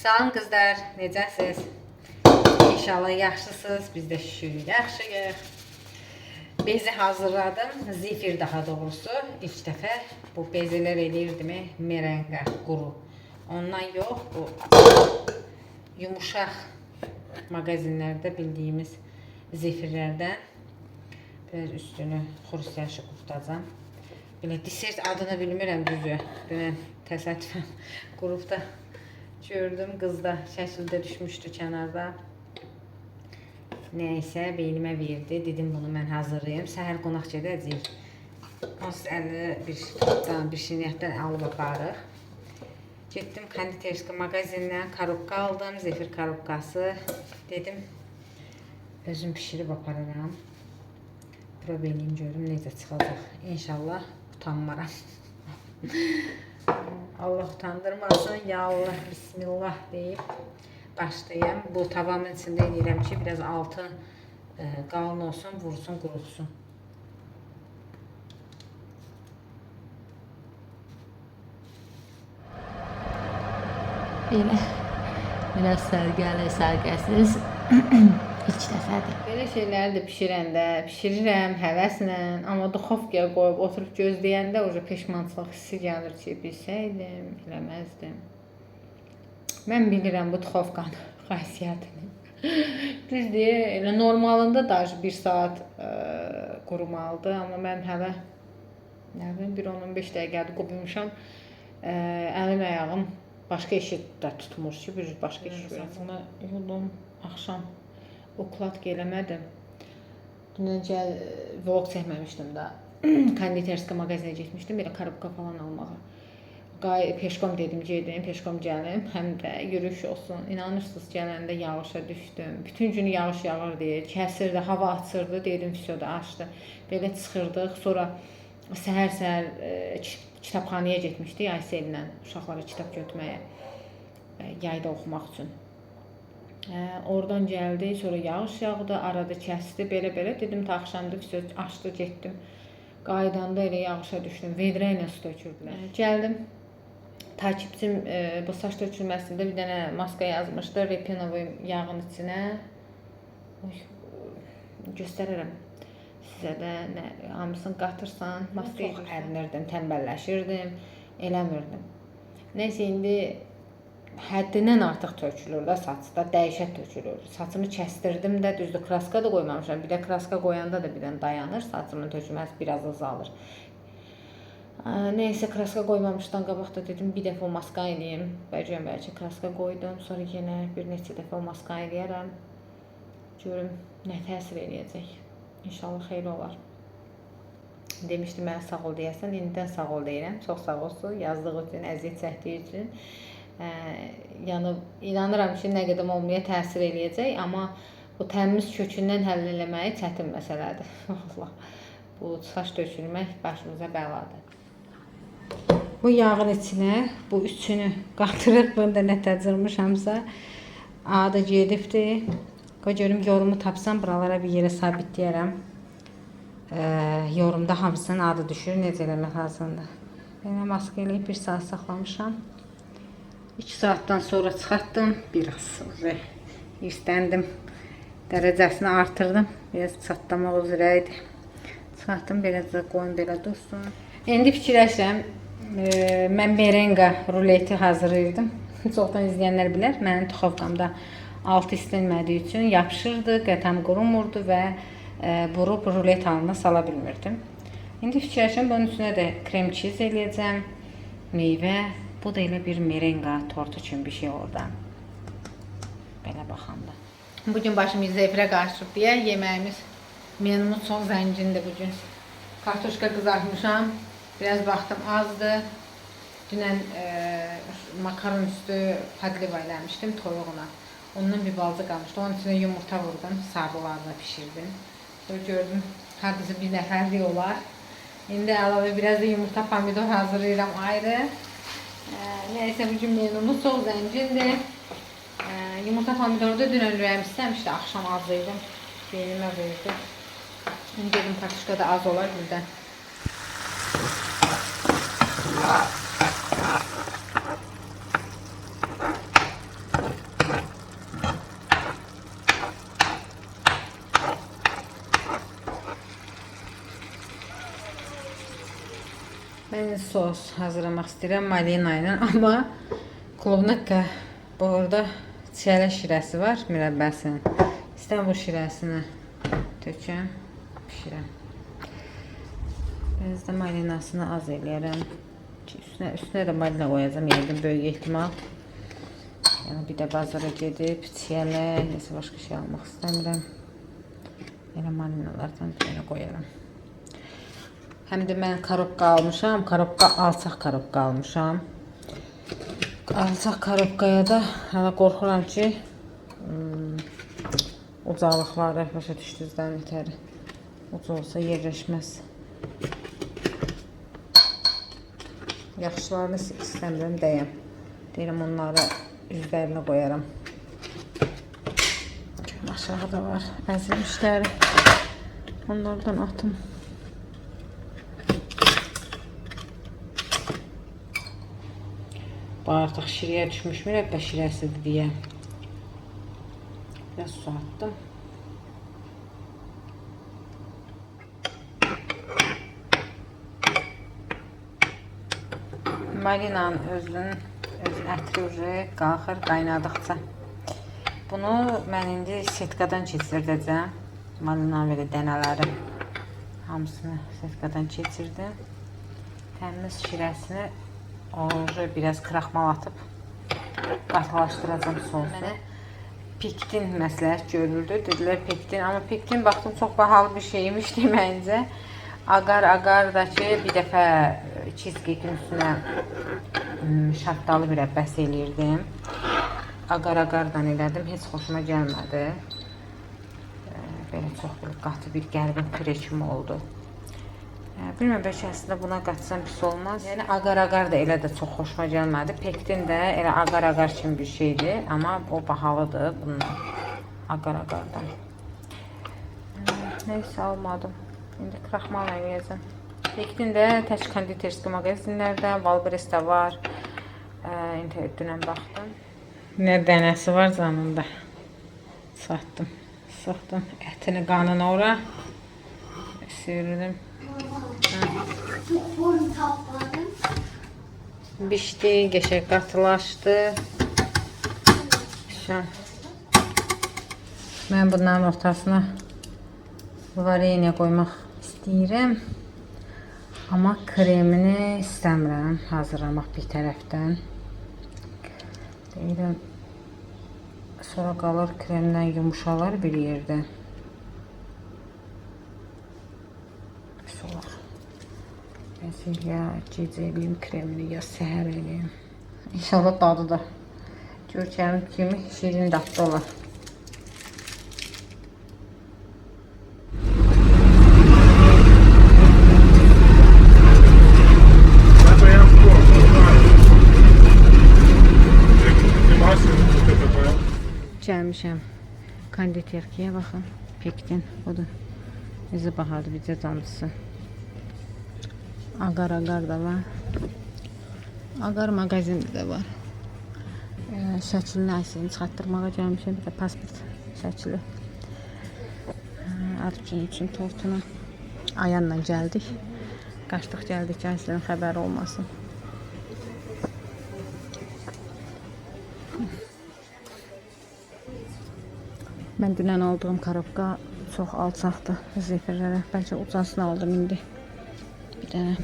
Salam qızlar, necəsiz? İnşallah yaxşısınız. Biz də şükür yaxşıyıq. Bezi hazırladım. Zifir daha doğrusu. İlk dəfə bu bezelər eləyirdim merenga quru. Ondan yox, bu yumuşaq mağazinlərdə bildiyimiz zifirlərdən biraz üstünü xuruşyaşı qurutacağam. Belə desert adını bilmirəm düzü. Dünən təsadüfən qrupda gördüm. Qız da şəkildə düşmüşdü kənarda. Nəysə beynimə verdi. Dedim bunu mən hazırlayım. Səhər qonaq gedəcəyik. Onsuz əlli bir tutacağım, bir şirniyyatdan alıb aparıq. Getdim konditerski mağazindən korobka aldım, zefir korobkası. Dedim özüm pişirib apararam. Prob eləyim görüm necə çıxacaq. İnşallah utanmaram. Allah utandırmasın. Ya Allah, Bismillah deyib başlayayım. Bu tavamın içində eləyirəm ki, biraz altı e, qalın olsun, vursun, qurutsun. Belə biraz sərgəli, sərgəsiz ilk dəfədir. Belə şeyləri də bişirəndə, bişirirəm həvəslə, amma duxovkaya qoyub oturub gözləyəndə o peşmançılıq hissi gəlir ki, bilsəydim, eləməzdim. Mən bilirəm bu duxovkanın xasiyyətini. Düzdür, elə normalında da 1 saat ə, qurumalıdır, amma mən hələ nə bilim 1-15 dəqiqədir qurumuşam. Ə, əlim ayağım başqa işi də tutmur ki, bir başqa iş görürəm. Saçımı yudum axşam oklat eləmədim. Dünən gəl vlog çəkməmişdim də. Konditerska mağazinə getmişdim, belə korobka falan almağa. Qay peşkom dedim gedim, peşkom gəlim, həm də yürüyüş olsun. İnanırsınız gələndə yağışa düşdüm. Bütün günü yağış yağırdı, kəsirdi, hava açırdı, dedim fisoda açdı. Belə çıxırdıq. Sonra səhər-səhər e, ki- kitabxanaya getmişdik Aysellə uşaqlara kitab götürməyə. e, Yayda oxumaq üçün. Hə, oradan gəldi, sonra yağış yağdı, arada kəsdi, belə-belə dedim ta axşamdı, fiso açdı, getdim. Qaydanda elə yağışa düşdüm. Vedrə ilə su tökürdülər. Gəldim. Takipçim e, bu saç tökülməsində bir dənə maska yazmışdı, repinovu yağın içinə. Oy, göstərərəm sizə də nə hamısını qatırsan, maska çox ərinirdim, tənbəlləşirdim, eləmirdim. Nəysə indi həddindən artıq tökülür də saçda, dəhşət tökülür. Saçımı kəstirdim də, düzdür, kraska da qoymamışam. Bir də kraska qoyanda da birdən dayanır, saçımın tökülməsi biraz azalır. Nəysə kraska qoymamışdan qabaq da dedim bir dəfə o maska eləyim. Bəlkə bəlkə kraska qoydum, sonra yenə bir neçə dəfə o maska eləyərəm. Görüm nə təsir eləyəcək. İnşallah xeyir olar. Demişdim mənə sağ ol deyəsən, indidən sağ ol deyirəm. Çox sağ olsun yazdığı üçün, əziyyət çəkdiyi üçün. Ə, yəni inanıram ki, nə qədər olmaya təsir eləyəcək, amma bu təmiz kökündən həll eləməyi çətin məsələdir. Allah. Bu saç tökülmək başımıza bəladır. Bu yağın içinə bu üçünü qatırıb bunda nə təcrüməşəmsə adı gedibdi. Qoy görüm yolumu tapsam buralara bir yerə sabitləyərəm. Ee, yorumda hamısının adı düşür, necə eləmək lazımdır. Belə maska eləyib bir saat saxlamışam. 2 saatdan sonra çıxartdım. Biraz sonra istəndim. Dərəcəsini artırdım. Biraz çatlamaq üzrə idi. Çıxartdım, da qoyun belə dursun. İndi fikirləşirəm, e, mən merenga ruleti hazırlayırdım. Çoxdan izləyənlər bilər, mənim duxovkamda altı istinmədiyi üçün yapışırdı, qətəm qurumurdu və e, burub rulet halına sala bilmirdim. İndi fikirləşirəm, bunun üstünə də krem çiz eləyəcəm, meyvə. Bu da elə bir merenga tortu üçün bir şey oradan. Belə baxanda. Bu gün başımız zəfirə qarışıb deyə yeməyimiz menumuz çox zəngindir bu gün. Kartoşka qızartmışam. Biraz baxdım azdır. Dünən e, makaron üstü padliva eləmişdim toyuğuna. Ondan bir balca qalmışdı. Onun içinə yumurta vurdum, sarılarla bişirdim. Sonra gördüm hardasa bir nəfərlik olar. İndi əlavə biraz da yumurta pomidor hazırlayıram ayrı. E, neyse bu gün menumuz çox zəngindir. E, yumurta pomidoru da dünən ürəyim istəmişdi. Axşam azıydım. Beynimə verdi. İndi dedim kartoşka da az olar birdən. Sos hazırlamaq istəyirəm malina ilə, amma klubnika burada çiyələ şirəsi var, mürəbbəsinin. İstəyirəm bu şirəsini tökəm, bişirəm. Biraz da malinasını az eləyərəm. Üstünə, üstünə də malina qoyacağam, yəqin böyük ehtimal. Yəni bir də bazara gedib çiyələ, nəsə başqa şey almaq istəmirəm. Elə malinalardan belə qoyaram. Həm də mən karobka almışam, karobka alçaq karobka almışam. Alçaq karobkaya da hələ qorxuram ki, ucalıqları başa düşdünüzdən nətəri. Uca olsa yerləşməz. Yaxşılarını is- istəmirəm dəyəm. Deyirəm onları üzlərinə qoyaram. Aşağıda var əzilmişləri. Onlardan atım. Artıq şiriyə düşmüş mürəbbə şirəsidir deyə. Biraz su attım. Malinanın özünün öz ətri qalxır qaynadıqca. Bunu mən indi setkadan keçirdəcəm. Malinanın belə dənələri hamısını setkadan keçirdim. Təmiz şirəsini orucu biraz kraxmal atıb qatılaşdıracam sosu. Mənə pektin məsləhət görüldü. Dedilər pektin, amma pektin baxdım çox bahalı bir şeymiş deməyincə. Agar agar da ki bir dəfə cheesecake-in üstünə ım, şaftalı mürəbbəs eləyirdim. Agar agardan elədim, heç xoşuma gəlmədi. Belə çox qatı bir qəribə püre kimi oldu. Ə, Bilmirəm bəlkə əslində buna qatsam pis olmaz. Yəni agar agar da elə də çox xoşuma gəlmədi. Pektin də elə agar agar kimi bir şeydir, amma o bahalıdır bundan. Agar agardan. Ə, Nəysə almadım. İndi kraxmal eləyəcəm. Pektin də tək konditerski mağazinlərdə, Valbresdə var. Ə, İnternetdən baxdım. Nə dənəsi var canında. Satdım. Satdım. Ətini, qanını ora sıyırdım. Bunu topladım. Bişdi, qəşəng qatılaşdı. Şu. Mən bunların ortasına vareniya qoymaq istəyirəm. Amma kremini istəmirəm hazırlamaq bir tərəfdən. Deyirəm sonra qalır kremdən yumuşalar bir yerdə. Pis olar. Kesin ya geceliğim kremini ya səhər eləyim. İnşallah dadıdır. Görkəmin kimi şirin dadlı olar. Gəlmişəm konditerkiyə baxın. Pektin budur. Bizi baxardı, bizə canlısı. Agar agar da var. Agar mağazində də var. Ee, şəklini əslini çıxartdırmağa gəlmişəm. Bir də pasport şəkli. Arıcın üçün tortuna ayanla gəldik. Qaçdıq gəldik ki, əslinin xəbəri olmasın. Mən dünən aldığım karobka çox alçaqdır zefirlərə. Bəlkə ucasını aldım indi. Bir dənə.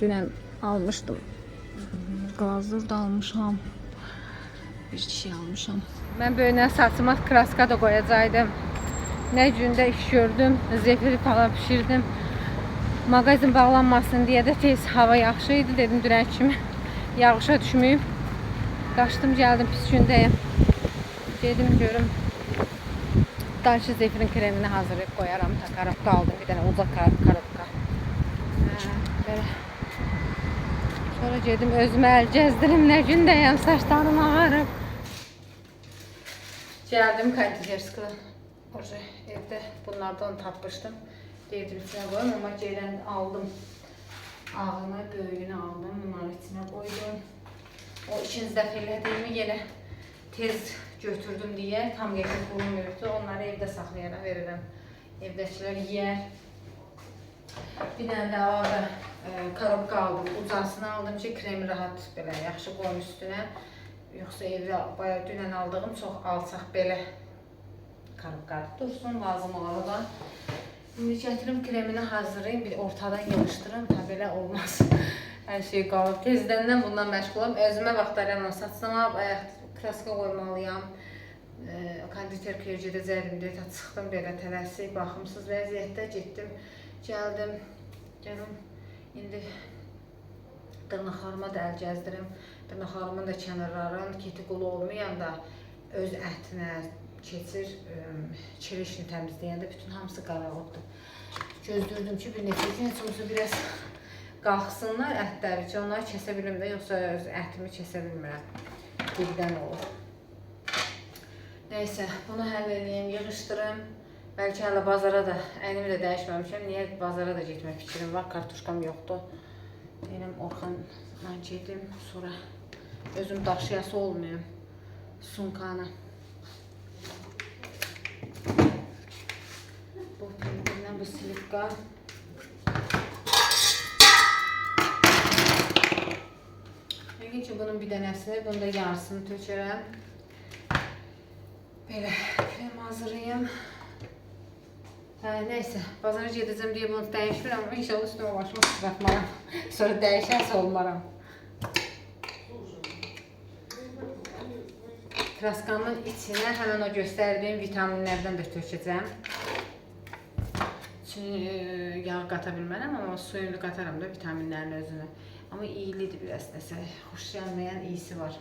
Dünən almışdım. Glazur da almışam. Bir şey almışam. Mən böyünə saçıma kraska da qoyacaqdım. Nə gündə iş gördüm, zefiri falan bişirdim. Mağazin bağlanmasın deyə də tez hava yaxşı idi dedim dünən kimi. Yağışa düşməyib. Qaçdım, gəldim pis gündəyəm. Dedim görüm. Daşı zefirin kremini hazırlayıb qoyaram. Ta karabka aldım. Bir dənə uzaq kar karabka. Hə, belə. Sonra gedim özümə əl gəzdirim. Nə gündəyəm, saçlarım ağarıb. Gəldim konditerskıdan. Orada evdə bunlardan tapmışdım. Deyirdim içinə qoyum, amma gələn aldım. Ağını, böyüyünü aldım, bunların içinə qoydum. O dəfə elədiyimi yenə tez götürdüm deyə tam qəşəng qurumuyubdu. Onları evdə saxlayana verirəm. Evdəkilər yeyər. Bir dənə də əlavə e, korobka aldım. Ucasını aldım ki, kremi rahat belə yaxşı qoyum üstünə. Yoxsa evdə bayaq dünən aldığım çox alçaq belə korobkadır. Dursun, lazım olana da. İndi gətirim kremini hazırlayım, bir ortadan yığışdırım, ta belə olmaz. Hər şey qalıb. Tezdəndən bundan məşğulam. Özümə vaxt ayıramam. Saçsama ayaq kraska qoymalıyam. E, konditer kürəcədə cərimdə ta çıxdım belə tələsik, baxımsız vəziyyətdə getdim. Gəldim. Gəlim. İndi dırnaqlarıma da əl gəzdirim. Dırnaqlarımın da kənarlarının keti qulu olmayanda öz ətinə keçir, çirişini təmizləyəndə bütün hamısı qaralılıbdır. Gözləyirdim ki, bir neçə gün olsa biraz qalxsınlar ətləri ki, onları kəsə bilim də, yoxsa öz ətimi kəsə bilmirəm. Birdən olur. Nəysə, bunu həll edeyim, yığışdırım. Bəlkə hələ bazara da, əynimi də dəyişməmişəm. Niyə bazara da getmək fikrim var, kartuşkam yoxdur. Deyirəm Orxanla gedim, sonra özüm daşıyası olmayım sumkanı. Bu bu silipka. Ki, bunun bir dənəsini, bunu da yarısını tökərəm. Belə krem hazırlayım. Hə, nəysə, bazara gedəcəm deyə bunu dəyişmirəm, inşallah üstümə başıma sıçratmaram. Sonra dəyişərsə olmaram. Kraskamın içinə həmin o göstərdiyim vitaminlərdən də tökəcəm. Yağ qata bilmərəm, amma suyunu qataram da vitaminlərin özünü. Amma iyilidir biraz nəsə, xoş gəlməyən iyisi var.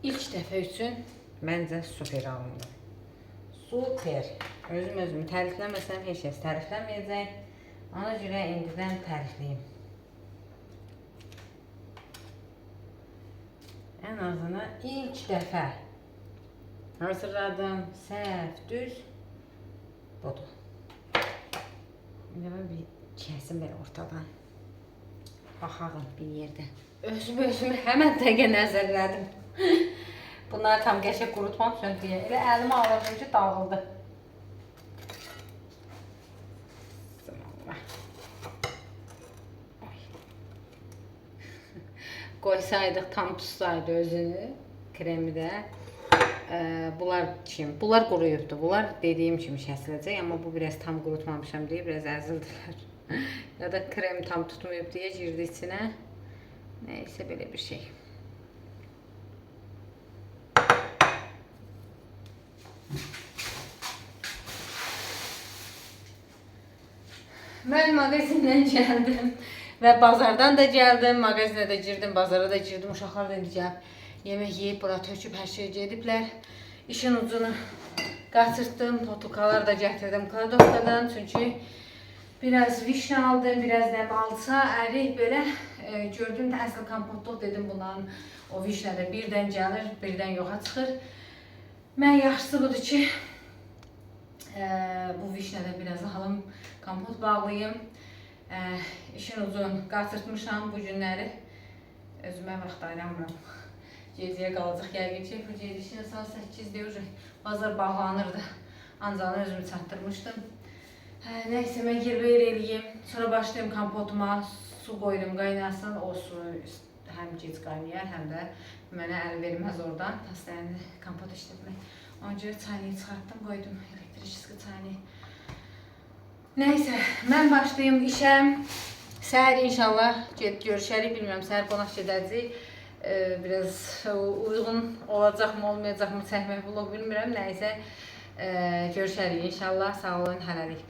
İlk dəfə üçün məncə super alındı. Super. Özüm özümü tərifləməsəm heç kəs tərifləməyəcək. Ona görə indidən tərifləyim. Ən azından ilk dəfə hazırladım. Səhv, düz budur. İndi mən bir kəsim belə ortadan. Baxalım bir yerdə. Özümü özümü həmən dəqiqə nəzərlədim. Bunları tam qəşəng qurutmamışam deyə. Elə əlimə alırdım ki, dağıldı. Qoysaydıq tam tutsaydı özünü, kremi də. Ee, bunlar kim? Bunlar quruyubdu. Bunlar dediyim kimi kəsiləcək, amma bu biraz tam qurutmamışam deyə biraz əzildilər. ya da krem tam tutmayıb deyə girdi içinə. Nəysə belə bir şey. Mən mağazindən gəldim və bazardan da gəldim, mağazinə də girdim, bazara da girdim. Uşaqlar da gəlib yemək yeyib bura töküb hər şey gediblər. İşin ucunu qaçırtdım, potukalar da gətirdim kladovkadan çünki biraz vişne aldım, biraz nə balsa, ərik belə e, gördüm də əsl kompotluq dedim bunların o vişne də birdən gəlir, birdən yoxa çıxır. Mən yaxşısı budur ki, ee, bu vişnede biraz alım, kompot bağlayım. Ee, işin uzun, qaçırtmışam bu günləri. Özümə vaxt ayıramıram. Gecəyə qalacaq yəqin ki, bu gedişinə saat 8-də ucaq bazar bağlanırdı. Ancaq özümü çatdırmışdım. Hə, nəysə, mən gerber eləyim. Sonra başlayım kompotuma, su qoyurum qaynasın. O su həm gec qaynayar, həm də mənə əl verməz oradan. Xəstənin kompot işlətmək. Ona görə çayını çıxartdım, qoydum. Elə çayını. Nəysə, mən başlayım işə. Səhər inşallah ged görüşərik. Bilmirəm səhər qonaq gedəcəyik. E, biraz uyğun olacaqmı, olmayacaqmı çəkmək vlog bilmirəm. Nəysə e, görüşərik inşallah. Sağ olun, hələlik.